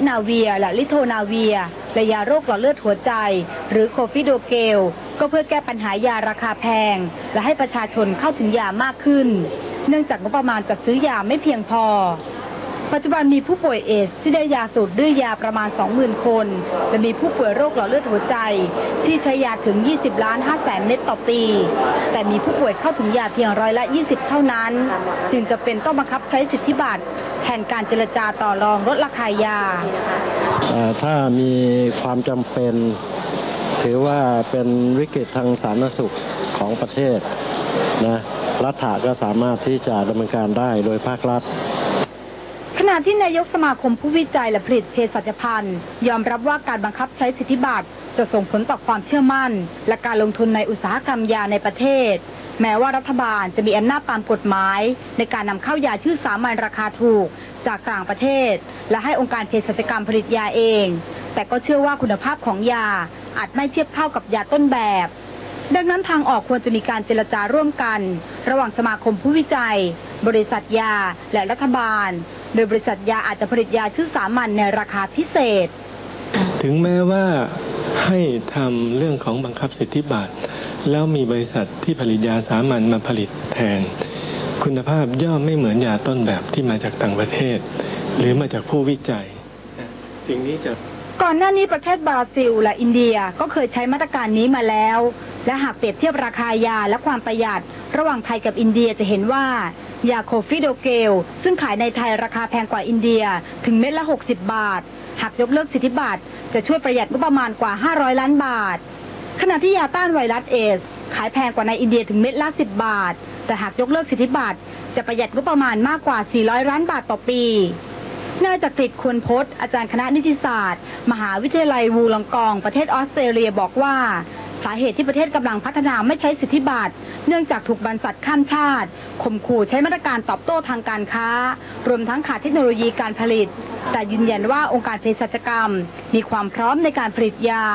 นาเวียและลิโทนาเวีย และยาโรคหลอดเลือดหัวใจ หรือโคฟิโดเกล ก็เพื่อแก้ปัญหายาราคาแพง และให้ประชาชนเข้าถึงยามากขึ้น เนื่องจากงบประมาณจัดซื้อยาไม่เพียงพอ ปัจจุบันมีผู้ป่วยเอส ที่ได้ยาสูตรดื้อยยาประมาณ 20,000 คน และมีผู้ป่วยโรคหลอดเลือดหัวใจ ที่ใช้ยาถึง 20 ล้าน5แสนเม็ดต่อปี แต่มีผู้ป่วยเข้าถึงยาเพียงร้อยละ 20 เท่านั้น จึงจะเป็นต้องบังคับใช้สิทธิบัตร ทนการเจรจาต่อรองลดราคายาเอ่อถ้ามีความจำเป็น ถือว่าเป็นวิกฤตทางสาธารณสุขของประเทศนะรัฐาก็สามารถที่จะดำเนินการได้โดยภาครัฐขณะที่นายกสมาคมผู้วิจัยและผลิตเภสัชพันธ์ยอมรับว่าการบังคับใช้สิทธิบัตรจะส่งผลต่อความเชื่อมั่น และการลงทุนในอุตสาหกรรมยาในประเทศ แม้ว่ารัฐบาลจะมีอำนาจตามกฎหมาย ในการนำเข้ายาชื่อสามัญราคาถูกจากต่างประเทศ และให้องค์การเภสัชกรรมผลิตยาเอง แต่ก็เชื่อว่าคุณภาพของยาอาจไม่เทียบเท่ากับยาต้นแบบ ดังนั้นทางออกควรจะมีการเจรจาร่วมกัน ระหว่างสมาคมผู้วิจัย บริษัทยาและรัฐบาล โดยบริษัทยาอาจจะผลิตยาชื่อสามัญในราคาพิเศษ ถึงแม้ว่าให้ทำเรื่องของบังคับสิทธิบัตร แล้วมีบริษัทที่ผลิตยาสามัญมาผลิตแทน คุณภาพย่อมไม่เหมือนยาต้นแบบที่มาจากต่างประเทศ หรือมาจากผู้วิจัย สิ่งนี้จะก่อนหน้านี้ประเทศบราซิล และอินเดียก็เคยใช้มาตรการนี้มาแล้ว และหากเปรียบเทียบราคายาและความประหยัด ระหว่างไทยกับอินเดียจะเห็นว่ายาโคฟิโดเกล ซึ่งขายในไทยราคาแพงกว่าอินเดียถึงเม็ดละ 60 บาท หากยกเลิกสิทธิบัตรจะช่วยประหยัดงบประมาณกว่า 500 ล้านบาท ขณะที่ยาต้านไวรัสเอส ขายแพงกว่าในอินเดียถึงเม็ดละ 10 บาท แต่หากยกเลิกสิทธิบัตรจะประหยัดงบประมาณมากกว่า 400 ล้านบาทต่อปีนายจักริดควรพจน์อาจารย์คณะนิติศาสตร์ มหาวิทยาลัยวูลองกอง ประเทศออสเตรเลียบอกว่า สาเหตุที่ประเทศกำลังพัฒนาไม่ใช้สิทธิบัตร เนื่องจากถูกบรรษัทข้ามชาติข่มขู่ใช้มาตรการตอบโต้ทางการค้า รวมทั้งขาดเทคโนโลยีการผลิต แต่ยืนยันว่าองค์การเภสัชกรรม มีความพร้อมในการผลิตยา